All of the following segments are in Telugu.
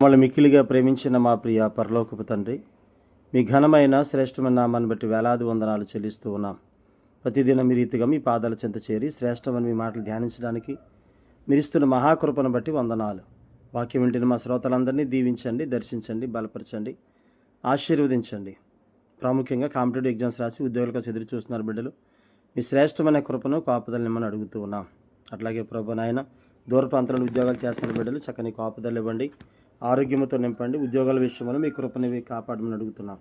మమ్మల్ని మిక్కిలిగా ప్రేమించిన మా ప్రియ పరలోకపు తండ్రి మీ ఘనమైన శ్రేష్టమైన నామాన్ని బట్టి వేలాది వందనాలు చెల్లిస్తూ ఉన్నాం. ప్రతిదినం మీ రీతిగా మీ పాదాల చెంత చేరి శ్రేష్టమని మీ మాటలు ధ్యానించడానికి మిరిస్తున్న మహాకృపను బట్టి వందనాలు. వాక్యం వింటిన మా శ్రోతలందరినీ దీవించండి దర్శించండి బలపరచండి ఆశీర్వదించండి. ప్రాముఖ్యంగా కాంపిటేటివ్ ఎగ్జామ్స్ రాసి ఉద్యోగులకు ఎదురు చూస్తున్నారు బిడ్డలు. మీ శ్రేష్టమైన కృపను కాపుదల నిమ్మని అడుగుతూ ఉన్నాం. అట్లాగే ప్రభు నాయన దూర ప్రాంతాలను ఉద్యోగాలు చేస్తున్న బిడ్డలు చక్కని కాపుదలు ఇవ్వండి ఆరోగ్యంతో నింపండి. ఉద్యోగాల విషయంలో మీ కృపని కాపాడమని అడుగుతున్నాం.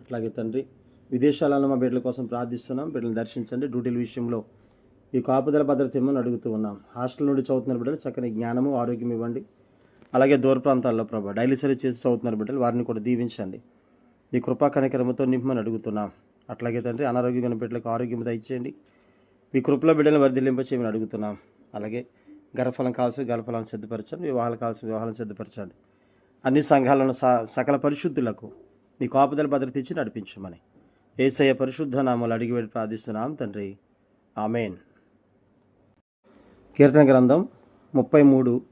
అట్లాగే తండ్రి విదేశాలలో మా బిడ్డల కోసం ప్రార్థిస్తున్నాం. బిడ్డలను దర్శించండి. డ్యూటీల విషయంలో ఈ కాపుదల భద్రత ఇమ్మని అడుగుతూ ఉన్నాం. హాస్టల్ నుండి చదువుతున్న బిడ్డలు చక్కని జ్ఞానము ఆరోగ్యం ఇవ్వండి. అలాగే దూర ప్రాంతాల్లో ప్రభా డైలీ సర్వీస్ చేసి చదువుతున్న బిడ్డలు వారిని కూడా దీవించండి. మీ కృపా కనికరమతో నింపమని అడుగుతున్నాం. అట్లాగే తండ్రి అనారోగ్యమైన బిడ్డలకు ఆరోగ్యం దయచేయండి. మీ కృపలో బిడ్డలను వర్ధిల్లింప చేయమని అడుగుతున్నాం. అలాగే గర్భఫలం కావాల్సిన గర్భఫలాన్ని సిద్ధపరచండి. వివాహాలు కావాల్సిన వివాహాలను సిద్ధపరచండి. అన్ని సంఘాలను స- సకల పరిశుద్ధులకు నీ కాపుదల భద్రత ఇచ్చి నడిపించమని. ఏసయ్య పరిశుద్ధ నామాలు అడిగి వెళ్ళి ప్రార్థిస్తున్నాం తండ్రి. ఆమెన్. కీర్తన గ్రంథం ముప్పై మూడు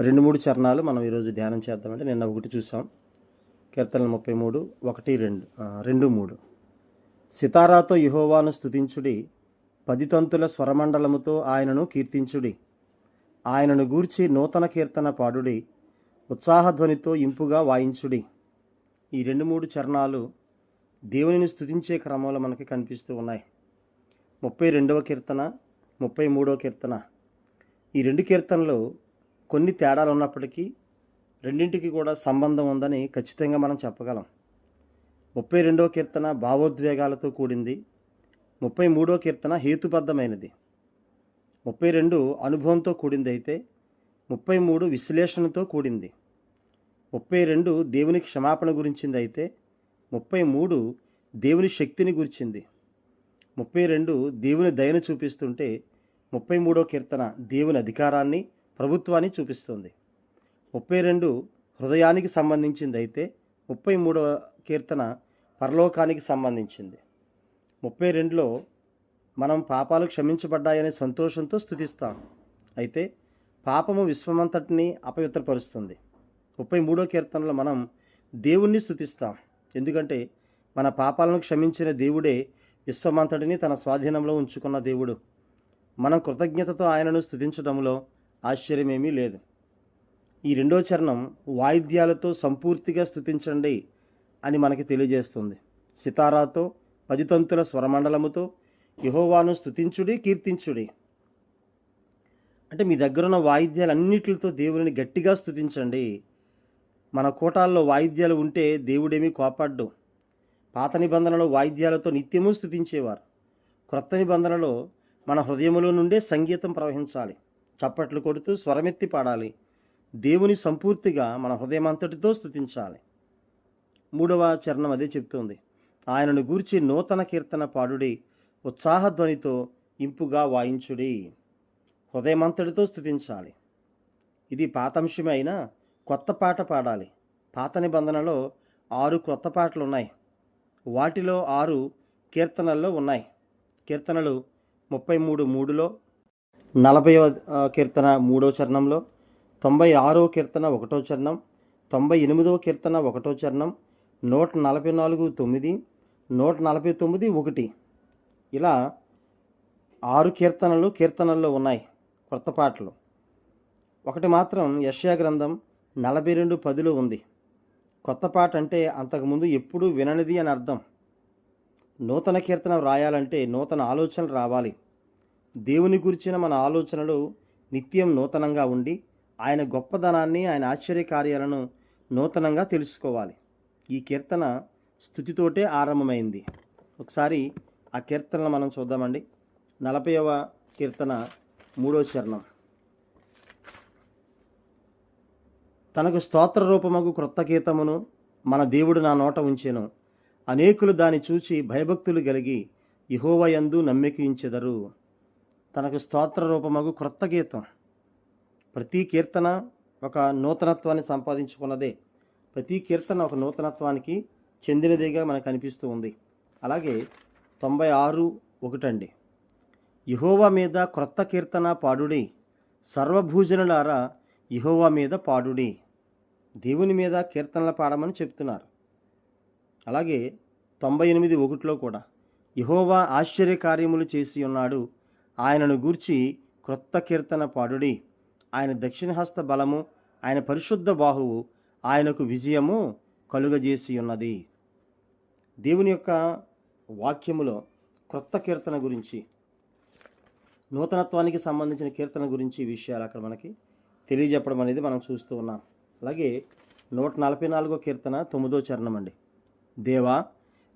రెండు మూడు చరణాలు మనం ఈరోజు ధ్యానం చేద్దామంటే నిన్న ఒకటి చూసాం. కీర్తనలు ముప్పై మూడు ఒకటి రెండు రెండు మూడు. సితారాతో యుహోవాను స్తుతించుడి పది తంతుల స్వరమండలముతో ఆయనను కీర్తించుడి. ఆయనను గూర్చి నూతన కీర్తన పాడుడి ఉత్సాహధ్వనితో ఇంపుగా వాయించుడి. ఈ రెండు మూడు చరణాలు దేవునిని స్థుతించే క్రమంలో మనకి కనిపిస్తూ ఉన్నాయి. ముప్పై రెండవ కీర్తన ముప్పై మూడవ కీర్తన. ఈ రెండు కీర్తనలు కొన్ని తేడాలు ఉన్నప్పటికీ రెండింటికి కూడా సంబంధం ఉందని ఖచ్చితంగా మనం చెప్పగలం. ముప్పై రెండవ కీర్తన భావోద్వేగాలతో కూడింది. ముప్పై మూడో కీర్తన హేతుబద్ధమైనది. ముప్పై రెండు అనుభవంతో కూడింది అయితే ముప్పై మూడు విశ్లేషణతో కూడింది. ముప్పై రెండు దేవుని క్షమాపణ గురించింది అయితే ముప్పై మూడు దేవుని శక్తిని గురించింది. ముప్పై రెండు దేవుని దయను చూపిస్తుంటే ముప్పై మూడో కీర్తన దేవుని అధికారాన్ని ప్రభుత్వాన్ని చూపిస్తుంది. ముప్పై రెండు హృదయానికి సంబంధించింది అయితే ముప్పై మూడవ కీర్తన పరలోకానికి సంబంధించింది. ముప్పై రెండులో మనం పాపాలు క్షమించబడ్డాయనే సంతోషంతో స్థుతిస్తాం అయితే పాపము విశ్వమంతటిని అపవిత్రపరుస్తుంది. ముప్పై మూడో కీర్తనలో మనం దేవుణ్ణి స్థుతిస్తాం ఎందుకంటే మన పాపాలను క్షమించిన దేవుడే విశ్వమంతటిని తన స్వాధీనంలో ఉంచుకున్న దేవుడు. మనం కృతజ్ఞతతో ఆయనను స్థుతించడంలో ఆశ్చర్యమేమీ లేదు. ఈ రెండో చరణం వాయిద్యాలతో సంపూర్తిగా స్థుతించండి అని మనకి తెలియజేస్తుంది. సితారాతో పదితంతుల స్వరమండలముతో యహోవాను స్థుతించుడి కీర్తించుడి. అంటే మీ దగ్గర ఉన్న వాయిద్యాలన్నిటితో దేవుని గట్టిగా స్థుతించండి మన కోటాల్లో వాయిద్యాలు ఉంటే దేవుడేమీ కోపాడ్డు. పాత నిబంధనలో వాయిద్యాలతో నిత్యము స్థుతించేవారు క్రొత్త నిబంధనలో మన హృదయములో నుండే సంగీతం ప్రవహించాలి. చప్పట్లు కొడుతూ స్వరమెత్తి పాడాలి. దేవుని సంపూర్తిగా మన హృదయం అంతటితో స్థుతించాలి మూడవ చరణం అదే చెప్తుంది. ఆయనను గూర్చి నూతన కీర్తన పాడుడి. ఉత్సాహధ్వనితో ఇంపుగా వాయించుడి. హృదయమంతటితో స్థుతించాలి ఇది పాతంశమే అయినా కొత్త పాట పాడాలి. పాత నిబంధనలో ఆరు కొత్త పాటలు ఉన్నాయి వాటిలో ఆరు కీర్తనల్లో ఉన్నాయి. కీర్తనలు ముప్పై మూడు మూడులో నలభైవ కీర్తన మూడో చరణంలో తొంభై ఆరో కీర్తన ఒకటో చరణం తొంభై ఎనిమిదవ కీర్తన ఒకటో చరణం నూట నలభై నాలుగు తొమ్మిది నూట నలభై తొమ్మిది ఒకటి. ఇలా ఆరు కీర్తనలు కీర్తనల్లో ఉన్నాయి. కొత్త పాటలు. ఒకటి మాత్రం యష్యా గ్రంథం నలభై రెండు పదిలో ఉంది. కొత్త పాట అంటే అంతకుముందు ఎప్పుడూ విననిది అని అర్థం. నూతన కీర్తన వ్రాయాలంటే నూతన ఆలోచనలు రావాలి. దేవుని గురించిన మన ఆలోచనలు నిత్యం నూతనంగా ఉండి ఆయన గొప్పదనాన్ని ఆయన ఆశ్చర్య కార్యాలను నూతనంగా తెలుసుకోవాలి. ఈ కీర్తన స్థుతితోటే ఆరంభమైంది. ఒకసారి ఆ కీర్తనలు మనం చూద్దామండి. నలభైవ కీర్తన మూడో చరణం. తనకు స్తోత్ర రూపమగు క్రొత్త గీతమును మన దేవుడు నా నోట ఉంచెను. అనేకులు దాన్ని చూచి భయభక్తులు కలిగి యహోవయందు నమ్మికించెదరు తనకు స్తోత్ర రూపమగు క్రొత్త గీతం ప్రతి కీర్తన ఒక నూతనత్వాన్ని సంపాదించుకున్నదే. ప్రతి కీర్తన ఒక నూతనత్వానికి చెందినదిగా మనకు అనిపిస్తూ ఉంది. అలాగే తొంభై ఆరు ఒకటండి. యహోవా మీద క్రొత్త కీర్తన పాడుడి. సర్వభూజనులారా యహోవా మీద పాడుడి. దేవుని మీద కీర్తనలు పాడమని చెప్తున్నారు. అలాగే తొంభై ఎనిమిది ఒకటిలో కూడా యహోవా ఆశ్చర్య కార్యములు చేసి ఉన్నాడు. ఆయనను గూర్చి క్రొత్త కీర్తన పాడుడి. ఆయన దక్షిణహస్త బలము ఆయన పరిశుద్ధ బాహువు ఆయనకు విజయము కలుగజేసి ఉన్నది. దేవుని యొక్క వాక్యములో క్రొత్త కీర్తన గురించి నూతనత్వానికి సంబంధించిన కీర్తన గురించి విషయాలు అక్కడ మనకి తెలియజెప్పడం అనేది మనం చూస్తూ ఉన్నాం. అలాగే నూట నలభై నాలుగో కీర్తన తొమ్మిదో చరణం అండి. దేవా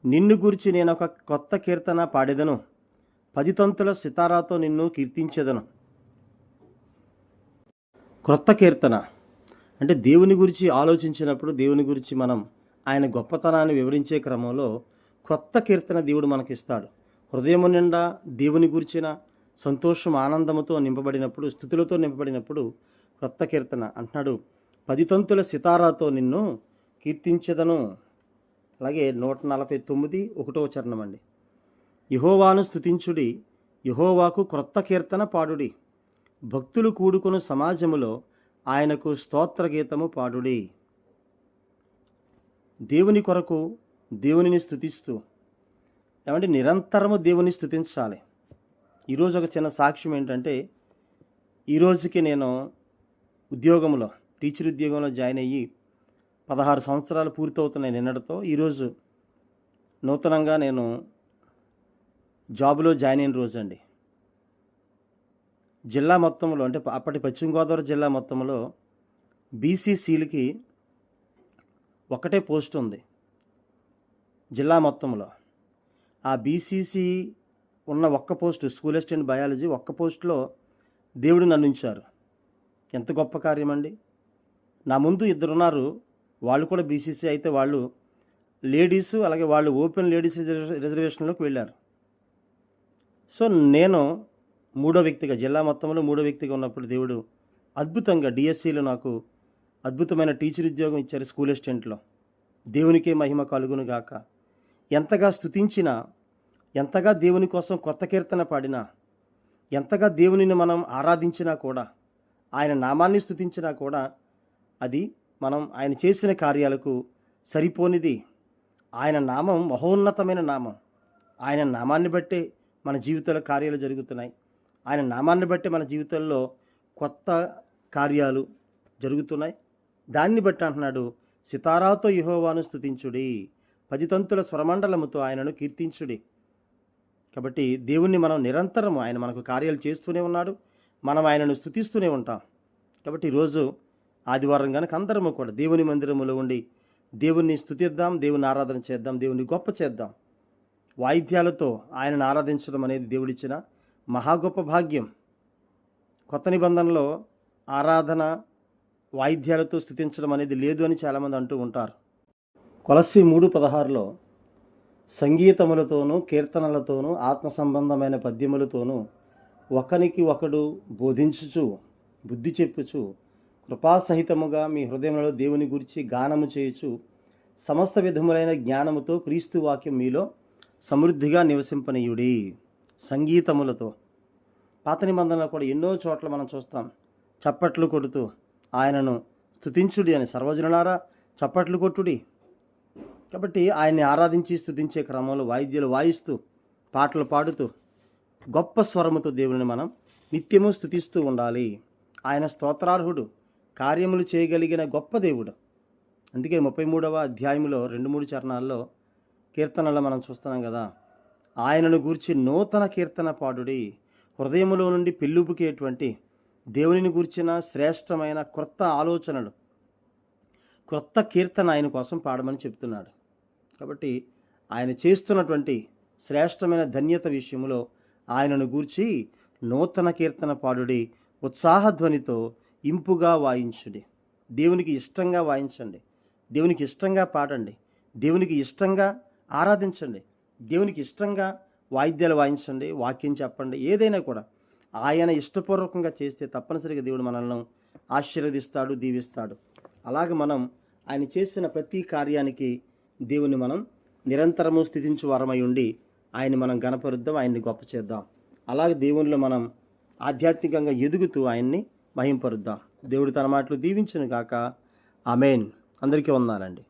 నిన్ను గురించి నేను ఒక కొత్త కీర్తన పాడేదను. పది తంతుల సితారాతో నిన్ను కీర్తించేదను. క్రొత్త కీర్తన. అంటే దేవుని గురించి ఆలోచించినప్పుడు దేవుని గురించి మనం ఆయన గొప్పతనాన్ని వివరించే క్రమంలో క్రొత్త కీర్తన దేవుడు మనకిస్తాడు. హృదయము నిండా దేవుని గురించిన సంతోషం ఆనందముతో నింపబడినప్పుడు స్థుతులతో నింపబడినప్పుడు క్రొత్త కీర్తన అంటున్నాడు. పది తంతుల సితారాతో నిన్ను కీర్తించదను. అలాగే నూట నలభై తొమ్మిది ఒకటో చరణం అండి. యహోవాను స్థుతించుడి యహోవాకు క్రొత్త కీర్తన పాడుడి. భక్తులు కూడుకుని సమాజములో ఆయనకు స్తోత్ర గీతము పాడుడి. దేవుని కొరకు దేవునిని స్థుతిస్తూ ఏమంటే నిరంతరము దేవుని స్థుతించాలి ఈరోజు ఒక చిన్న సాక్ష్యం ఏంటంటే ఈరోజుకి నేను ఉద్యోగంలో టీచర్ ఉద్యోగంలో జాయిన్ అయ్యి పదహారు సంవత్సరాలు పూర్తవుతున్నాయి నిన్నటితో. ఈరోజు నూతనంగా నేను జాబులో జాయిన్ అయిన రోజు అండి. జిల్లా మొత్తంలో అంటే అప్పటి పశ్చిమ గోదావరి జిల్లా మొత్తంలో బీసీసీలకి ఒకటే పోస్ట్ ఉంది. జిల్లా మొత్తంలో. ఆ బీసీసీ ఉన్న ఒక్క పోస్ట్ స్కూల్ అసిస్టెంట్ బయాలజీ ఒక్క పోస్ట్లో దేవుడు నన్ను ఉంచారు. ఎంత గొప్ప కార్యం అండి. నా ముందు ఇద్దరు ఉన్నారు వాళ్ళు కూడా బీసీసీ అయితే వాళ్ళు లేడీస్ అలాగే వాళ్ళు ఓపెన్ లేడీస్ రిజర్వేషన్లోకి వెళ్ళారు. సో నేను మూడో వ్యక్తిగా జిల్లా మొత్తంలో మూడో వ్యక్తిగా ఉన్నప్పుడు దేవుడు అద్భుతంగా డిఎస్సిలో నాకు అద్భుతమైన టీచర్ ఉద్యోగం ఇచ్చారు స్కూల్ అసిస్టెంట్లో. దేవునికే మహిమ కలుగును గాక. ఎంతగా స్తుతించినా ఎంతగా దేవుని కోసం కొత్త కీర్తన పాడినా ఎంతగా దేవునిని మనం ఆరాధించినా కూడా ఆయన నామాన్ని స్థుతించినా కూడా అది మనం ఆయన చేసిన కార్యాలకు సరిపోనిది. ఆయన నామం మహోన్నతమైన నామం. ఆయన నామాన్ని బట్టే మన జీవితంలో కార్యాలు జరుగుతున్నాయి. ఆయన నామాన్ని బట్టే మన జీవితంలో కొత్త కార్యాలు జరుగుతున్నాయి. దాన్ని బట్టి అంటున్నాడు సితారాతో యహోవాను స్థుతించుడి పదితంతుల స్వరమండలముతో ఆయనను కీర్తించుడి. కాబట్టి దేవుణ్ణి మనం నిరంతరం ఆయన మనకు కార్యాలు చేస్తూనే ఉన్నాడు. మనం ఆయనను స్థుతిస్తూనే ఉంటాం. కాబట్టి ఈరోజు ఆదివారం కనుక అందరము కూడా దేవుని మందిరములో ఉండి దేవుణ్ణి స్థుతిద్దాం దేవుని ఆరాధన చేద్దాం దేవుని గొప్ప చేద్దాం. వాయిద్యాలతో ఆయనను ఆరాధించడం అనేది దేవుడిచ్చిన మహా గొప్ప భాగ్యం. కొత్త నిబంధనలో ఆరాధన వాయిద్యాలతో స్థుతించడం అనేది లేదు అని చాలామంది అంటూ ఉంటారు. కొలసి మూడు పదహారులో సంగీతములతోనూ కీర్తనలతోనూ ఆత్మ సంబంధమైన పద్యములతోనూ ఒకనికి ఒకడు బోధించుచు బుద్ధి చెప్పుచు కృపాసహితముగా మీ హృదయంలో దేవుని గురించి గానము చేయుచు సమస్త విధములైన జ్ఞానముతో క్రీస్తు వాక్యం మీలో సమృద్ధిగా నివసింపనీయుడి. సంగీతములతో. పాత నిబంధనలో కూడా ఎన్నో చోట్ల మనం చూస్తాం. చప్పట్లు కొడుతూ ఆయనను స్తుతించుడి అని. సర్వజనులారా చప్పట్లు కొట్టుడి. కాబట్టి ఆయన్ని ఆరాధించి స్థుతించే క్రమంలో వాయిద్యాలు వాయిస్తూ పాటలు పాడుతూ గొప్ప స్వరముతో దేవుని మనం నిత్యము స్థుతిస్తూ ఉండాలి. ఆయన స్తోత్రార్హుడు కార్యములు చేయగలిగిన గొప్ప దేవుడు. అందుకే ముప్పై మూడవ అధ్యాయంలో రెండు మూడు చరణాల్లో కీర్తనలో మనం చూస్తున్నాం కదా. ఆయనను గూర్చి నూతన కీర్తన పాడుడి. హృదయములో నుండి పెళ్ళుబుకేటువంటి దేవునిని గూర్చిన శ్రేష్టమైన క్రొత్త ఆలోచనలు క్రొత్త కీర్తన ఆయన కోసం పాడమని చెప్తున్నాడు. కాబట్టి ఆయన చేస్తున్నటువంటి శ్రేష్టమైన ధన్యత విషయంలో ఆయనను గూర్చి నూతన కీర్తన పాడుడి ఉత్సాహధ్వనితో ఇంపుగా వాయించుడి. దేవునికి ఇష్టంగా వాయించండి. దేవునికి ఇష్టంగా పాడండి. దేవునికి ఇష్టంగా ఆరాధించండి. దేవునికి ఇష్టంగా వాయిద్యాలు వాయించండి వాక్యం చెప్పండి ఏదైనా కూడా. ఆయన ఇష్టపూర్వకంగా చేస్తే తప్పనిసరిగా దేవుడు మనల్ని ఆశీర్వదిస్తాడు దీవిస్తాడు. అలాగే మనం ఆయన చేసిన ప్రతి కార్యానికి దేవుని మనం నిరంతరము స్థితించు వారమై ఉండి ఆయన్ని మనం గణపరుద్దాం ఆయన్ని గొప్ప చేద్దాం. అలాగే దేవునిలో మనం ఆధ్యాత్మికంగా ఎదుగుతూ ఆయన్ని మహింపరుద్దాం. దేవుడు తన మాటలు దీవించను కాక అమెన్ అందరికీ ఉన్నారండి